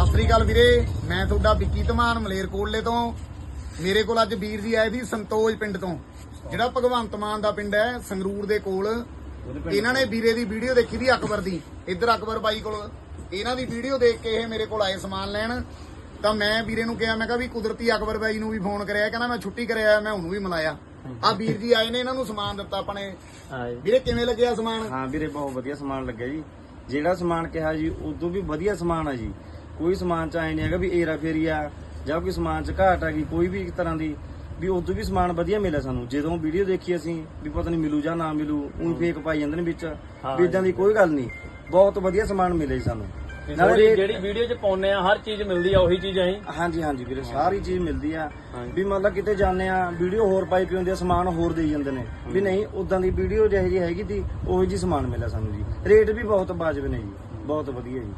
ਸਤਿ ਸ੍ਰੀ ਅਕਾਲ ਵੀਰੇ ਮੈਂ ਤੁਹਾਡਾ ਵਿੱਕੀ ਧਮਾਨ ਮਲੇਰਕੋਟਲੇ ਤੋਂ। ਮੇਰੇ ਕੋਲ ਅੱਜ ਵੀਰ ਜੀ ਆਏ ਸੀ ਸੰਤੋਜ ਪਿੰਡ ਤੋਂ। ਜਿਹੜਾ ਭਗਵੰਤ ਮਾਨ ਦਾ ਪਿੰਡ ਹੈ ਸੰਗਰੂਰ ਦੇ ਕੋਲ। ਇਹਨਾਂ ਨੇ ਵੀਰੇ ਦੀ ਵੀਡੀਓ ਦੇਖੀ ਦੀ ਅਕਬਰ ਦੀ। ਇੱਧਰ ਅਕਬਰ ਬਾਈ ਕੋਲ। ਇਹਨਾਂ ਦੀ ਵੀਡੀਓ ਦੇਖ ਕੇ ਇਹ ਮੇਰੇ ਕੋਲ ਆਏ ਸਮਾਨ ਲੈਣ। ਤਾਂ ਮੈਂ ਵੀਰੇ ਨੂੰ ਕਿਹਾ ਮੈਂ ਕਿਹਾ ਵੀ ਕੁਦਰਤੀ ਅਕਬਰ ਬਾਈ ਨੂੰ ਵੀ ਫੋਨ ਕਰਿਆ ਕਹਿੰਦਾ ਮੈਂ ਛੁੱਟੀ ਕਰਿਆ ਮੈਂ ਉਹਨੂੰ ਵੀ ਮਿਲਾਇਆ। ਆ ਵੀਰ ਜੀ ਆਏ ਨੇ ਇਹਨਾਂ ਨੂੰ ਸਮਾਨ ਦਿੱਤਾ ਆਪਣੇ। ਵੀਰੇ ਕਿਵੇਂ ਲੱਗਿਆ ਸਮਾਨ? ਹਾਂ ਵੀਰੇ ਬਹੁਤ ਵਧੀਆ ਸਮਾਨ ਲੱਗਿਆ ਜੀ। ਜਿਹੜਾ ਸਮਾਨ ਕਿਹਾ ਜੀ ਉਦੋਂ ਵੀ ਵਧੀਆ ਸਮਾਨ ਆ ਜੀ। ਕੋਈ ਸਮਾਨ ਚ ਆਏ ਨਹੀਂ ਹੈਗਾ ਵੀ ਏਰਾ ਫੇਰੀ ਆ ਜਾਂ ਕੋਈ ਸਮਾਨ ਚ ਘਾਟ ਆ ਗਈ ਕੋਈ ਵੀ ਤਰ੍ਹਾਂ ਦੀ ਵੀ ਉਦੋਂ ਵੀ ਸਮਾਨ ਵਧੀਆ ਮਿਲਿਆ ਸਾਨੂੰ। ਜਦੋਂ ਵੀਡੀਓ ਦੇਖੀ ਅਸੀਂ ਵੀ ਪਤਾ ਨਹੀਂ ਮਿਲੂ ਜਾਂ ਨਾ ਮਿਲੂ ਉਹ ਫੇਕ ਪਾਈ ਜਾਂਦੇ ਨੇ ਵਿੱਚ ਵੀ ਇਦਾਂ ਦੀ ਕੋਈ ਗੱਲ ਨਹੀਂ ਬਹੁਤ ਵਧੀਆ ਸਮਾਨ ਮਿਲਿਆ ਜੀ ਸਾਨੂੰ। ਨਾਲੇ ਜਿਹੜੀ ਜਿਹੜੀ ਵੀਡੀਓ 'ਚ ਪਾਉਨੇ ਆ ਹਰ ਚੀਜ਼ ਮਿਲਦੀ ਆ ਉਹੀ ਚੀਜ਼ ਅਸੀਂ। ਹਾਂਜੀ ਹਾਂਜੀ ਵੀਰੇ ਸਾਰੀ ਚੀਜ਼ ਮਿਲਦੀ ਆ। ਵੀ ਮਤਲਬ ਕਿਤੇ ਜਾਂਦੇ ਆ ਵੀਡੀਓ ਹੋਰ ਪਾਈ ਪਈ ਹੁੰਦੀ ਆ ਸਮਾਨ ਹੋਰ ਦੇਈ ਜਾਂਦੇ ਨੇ। ਵੀ ਨਹੀਂ ਉਦਾਂ ਦੀ ਵੀਡੀਓ ਜਿਹੀ ਜਿਹੀ ਹੈਗੀ ਤੀ ਉਹੀ ਜੀ ਸਮਾਨ ਮਿਲਿਆ ਸਾਨੂੰ ਜੀ। ਰੇਟ ਵੀ ਬਹੁਤ ਵਾਜਬ ਨੇ ਜੀ। ਬਹੁਤ ਵਧੀਆ ਜੀ।